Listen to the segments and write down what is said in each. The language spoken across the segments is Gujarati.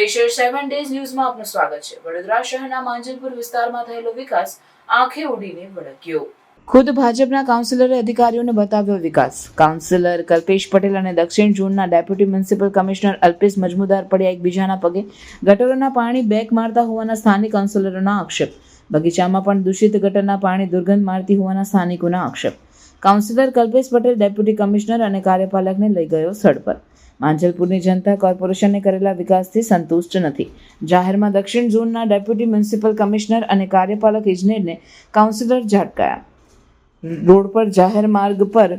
સ્પેશિયલ સેવન ડેઝ ન્યૂઝમાં આપનું સ્વાગત છે. વડોદરા શહેરના માંજલપુર વિસ્તારમાં થયેલો વિકાસ આંખે ઉડીને ભડક્યો. ખુદ ભાજપના કાઉન્સિલરે અધિકારીઓને બતાવ્યો વિકાસ. કાઉન્સિલર કલ્પેશ પટેલ અને દક્ષિણ ઝોનના deputy municipal commissioner Alpesh Majmudar પડ્યા એકબીજાના પગે. ગટરોના પાણી બેક મારતા હોવાના સ્થાનિક કાઉન્સિલરોના આક્ષેપ. બગીચામાં પણ દૂષિત ગટરના પાણી દુર્ગંધ મારતી હોવાના સ્થાનિકોના આક્ષેપ. Councillor Kalpesh Patel deputy commissioner અને કાર્યપાલકને લઈ ગયો સ્થળ પર. માંજલપુરની જનતા કોર્પોરેશને કરેલા વિકાસથી સંતુષ્ટ નથી. જાહેરમાં દક્ષિણ ઝોનના ડેપ્યુટી મ્યુનિસિપલ કમિશનર અને કાર્યપાલક ઇજનેરને કાઉન્સિલર ઝાટકાયા. રોડ પર જાહેર માર્ગ પર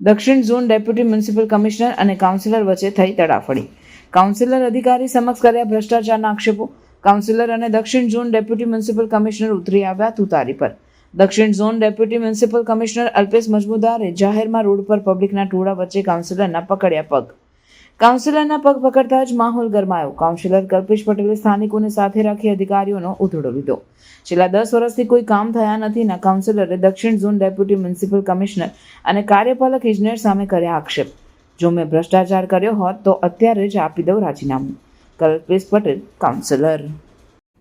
દક્ષિણ ઝોન ડેપ્યુટી મ્યુનિસિપલ કમિશનર અને કાઉન્સિલર વચ્ચે થઈ તડાફડી. કાઉન્સિલર અધિકારી સમક્ષ કર્યા ભ્રષ્ટાચારના આક્ષેપો. કાઉન્સિલર અને દક્ષિણ ઝોન ડેપ્યુટી મ્યુનિસિપલ કમિશનર ઉતરી આવ્યા તુતારી પર. દક્ષિણ zone deputy municipal commissioner Alpesh મજમુદારે જાહેરમાં રોડ પર પબ્લિકના ટોળા વચ્ચે કાઉન્સિલરના પકડ્યા પગ. કાઉન્સિલરના પગ પકડતા જ માહોલ ગરમાયો. કાઉન્સિલર કલ્પેશ પટેલે સ્થાનિકોને સાથે રાખી અધિકારીઓનો ઉધડો લીધો. છેલ્લા દસ વર્ષથી કોઈ કામ થયા નથી ના કાઉન્સિલરે દક્ષિણ ઝોન ડેપ્યુટી મ્યુનિસિપલ કમિશનર અને કાર્યપાલક ઇજનેર સામે કર્યા આક્ષેપ. જો મેં ભ્રષ્ટાચાર કર્યો હોત તો અત્યારે જ આપી દઉં રાજીનામું. કલ્પેશ પટેલ, કાઉન્સિલર.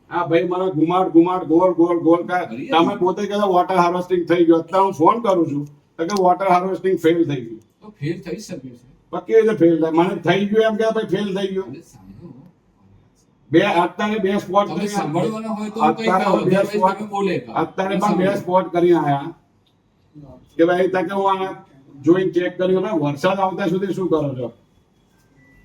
આ ભાઈ મને ઘુમાડ ઘુમાડ ગોળ ગોળ ગોળ તમે પોતે કહેતા વોટર હાર્વેસ્ટિંગ થઈ ગયું. અત્યારે હું ફોન કરું છું. તો કે વોટર હાર્વેસ્ટિંગ ફેલ થઈ ગયું. તો ફેલ થઈ શકે છે. પણ કેવી રીતે ફેલ થાય. મને થઈ ગયું એમ કે ભાઈ ફેલ થઈ ગયું. બે અત્યારે બે સ્પોટ કરી સાંભળવાના હોય તો અત્યારે બે સ્પોટ અત્યારે પણ બે સ્પોટ કરી આયા. કે ભાઈ તકે હું આ જોઈ ચેક કર્યું ને વરસાદ આવતા સુધી શું કરો છો?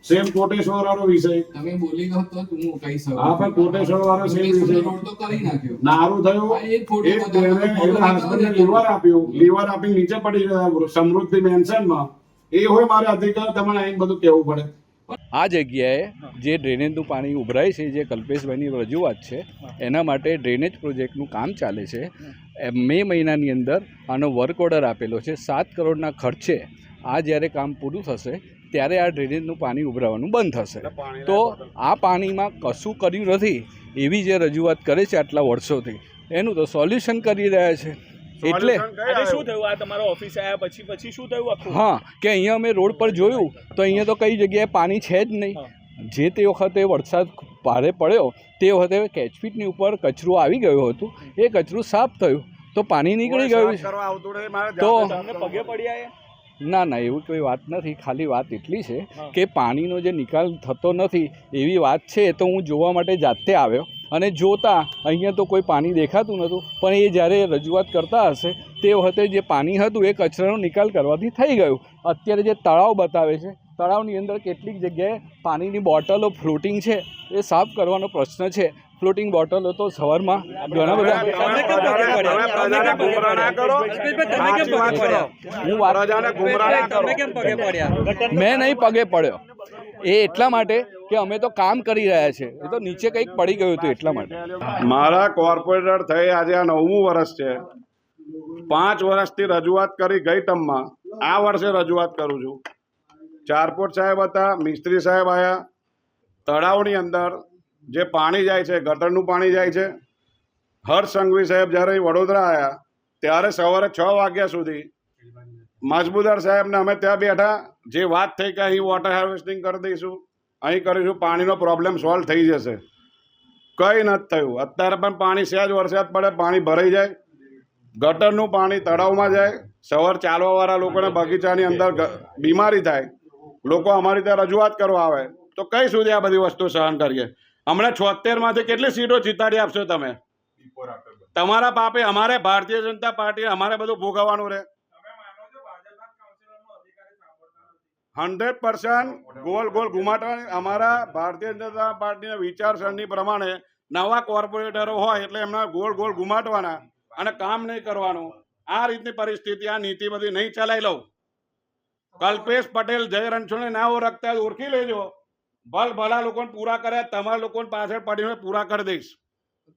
સેમ કોટેશ્વર વાળો વિષય તમે બોલી ગયો તો હું કહી શકું હા પણ કોટેશ્વર વાળો સેમ વિષય તો કરી નાખ્યો. નારું થયું. એક બેને ફોટો એના હસબન્ડને લીવર આપ્યું. લીવર આપી નીચે પડી ગયા. સમૃદ્ધિ મેન્શનમાં એ હોય મારે અધિકાર તમને અહીં બધું કહેવું પડે. આ જગ્યાએ જે ડ્રેનેજનું પાણી ઉભરાય છે જે કલ્પેશભાઈની રજૂઆત છે એના માટે ડ્રેનેજ પ્રોજેક્ટનું કામ ચાલે છે. એ મે મહિનાની અંદર આનો વર્ક ઓર્ડર આપેલો છે. સાત કરોડના ખર્ચે આ જ્યારે કામ પૂરું થશે ત્યારે આ ડ્રેનેજનું પાણી ઉભરાવાનું બંધ થશે. તો આ પાણીમાં કશું કર્યું નથી એવી જે રજૂઆત કરે છે આટલા વર્ષોથી. એનું તો સોલ્યુશન કરી રહ્યા છે. એટલે શું થયું? આ તમારો ઓફિસ આવ્યા પછી પછી શું થયું હા કે અહીંયા અમે રોડ પર જોયું તો અહીંયા તો કઈ જગ્યાએ પાણી છે જ નહીં. જે તે વખતે વરસાદ ભારે પડ્યો તે વખતે કેચપીટની ઉપર કચરું આવી ગયું હતું. એ કચરું સાફ થયું તો પાણી નીકળી ગયું તો- પગે પડ્યા? ના ના એવું કોઈ વાત નથી. ખાલી વાત એટલી છે કે પાણીનો જે નિકાલ થતો નથી એવી વાત છે તો હું જોવા માટે જાતે આવ્યો. અને જોતા અહીંયા તો કોઈ પાણી દેખાતું નહોતું પણ એ જ્યારે રજૂઆત કરતા હશે તે વખતે જે પાણી હતું એ કચરાનો નિકાલ કરવાથી થઈ ગયું. અત્યારે જે તળાવ બતાવે છે તળાવની અંદર કેટલીક જગ્યાએ પાણીની બોટલો ફ્લોટિંગ છે એ સાફ કરવાનો પ્રશ્ન છે. ફ્લોટિંગ બોટલો તો સવારમાં. ઘણા બધા. મેં નહીં પગે પડ્યો. એ એટલા માટે કે અમે તો કામ કરી રહ્યા છે. એ તો નીચે કંઈક પડી ગયું હતું એટલા માટે. મારા કોર્પોરેટર થઈ આજે આ નવમું વર્ષ છે. પાંચ વર્ષથી રજૂઆત કરી ગઈ ટમમાં આ વર્ષે રજૂઆત કરું છું. ચારપોટ સાહેબ હતા મિસ્ત્રી સાહેબ આવ્યા તળાવની અંદર જે પાણી જાય છે, ગટરનું પાણી જાય છે. હર્ષ સંઘવી સાહેબ જ્યારે વડોદરા આવ્યા ત્યારે સવારે છ વાગ્યા સુધી મજબૂદાર સાહેબને અમે ત્યાં બેઠા, જે વાત થઈ કે અહીં વોટર હાર્વેસ્ટિંગ કરી દઈશું, અહીં કરીશું, પાણીનો પ્રોબ્લેમ સોલ્વ થઈ જશે. કંઈ નથી થયું. અત્યારે પણ પાણી સહેજ વરસાદ પડે, પાણી ભરાઈ જાય. ગટરનું પાણી તળાવમાં જાય. સવાર ચાલવાવાળા લોકોને બગીચાની અંદર બીમારી થાય. લોકો અમારી ત્યાં રજૂઆત કરવા આવે. તો કઈ સુધી આ બધી વસ્તુ સહન કરીએ? હમણાં છોતેરમાંથી કેટલી સીટો જીતાડી આપશો તમે? તમારા પાપે અમારે ભારતીય જનતા પાર્ટી અમારે બધું ભોગવવાનું રહે. હંડ્રેડ પર્સન્ટ ગોલ ગોલ ઘુમાટવાની અમારા ભારતીય જનતા પાર્ટીના વિચારસરણી પ્રમાણે નવા કોર્પોરેટરો હોય એટલે એમના ગોળ ગોળ ઘુમાટવાના અને કામ નહીં કરવાનું. આ રીતની પરિસ્થિતિ આ નીતિ બધી નહીં ચલાવી લઉં. કલ્પેશ પટેલ જય રણછોડને ના ઓળખતા ઓળખી લેજો. ભલ ભલા લોકોને પૂરા કર્યા તમારા લોકોને પાછળ પડીને પૂરા કરી દઈશ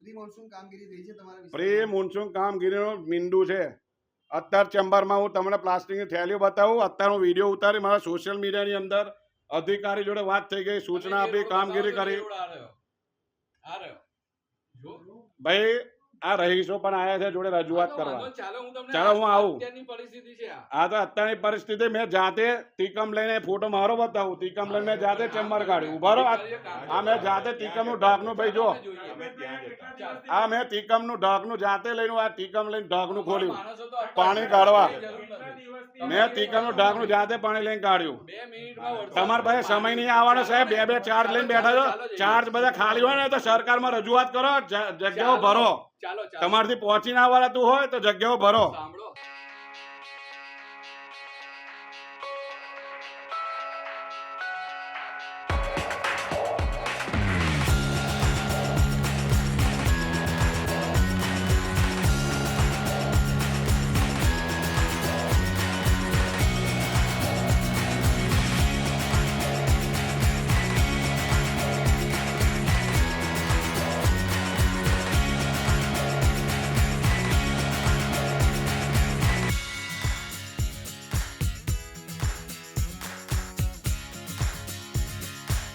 પ્રી મોન્સૂન કામગીરી થઈ છે તમારા પ્રી મોન્સૂન કામગીરીનો મીંડું છે અત્યાર ચેમ્બરમાં હું તમને પ્લાસ્ટિકની થેલીઓ બતાવું અત્યારે હું વીડિયો ઉતારી મારા સોશિયલ મીડિયાની અંદર અધિકારી જોડે વાત થઈ ગઈ સૂચના આપી કામગીરી કરી આ રહ્યો. આ રહ્યો. જો. ભાઈ આ રહીશો પણ આયા છે જોડે રજૂઆત કરવા. ચાલો હું આવું. આ. તો અત્યારની પરિસ્થિતિ મેં જાતે તીકમ લઈને ફોટો મારો બતાવું. તીકમ લઈને મેં જાતે ચેમ્બર કાઢ્યું. ઊભા રહો. આ- મેં જાતે તીકમનું ઢાંકનું ભાઈ જો આ મેં તીકમનું ઢગનું જાતે લઈને આ તીકમ લઈને ઢગનું ખોલ્યું. પાણી કાઢવા. મેં તીકમનું ઢાંકનું જાતે પાણી લઈને કાઢ્યું. તમારા પાસે સમય નહીં આવવાનો સાહેબ. બે બે ચાર્જ લઈને બેઠા છો. ચાર્જ બધા ખાલી હોય ને તો સરકારમાં રજૂઆત કરો. જગ્યાઓ ભરો. તમારથી પહોંચી ના આવવાતું હોય તો જગ્યાઓ ભરો.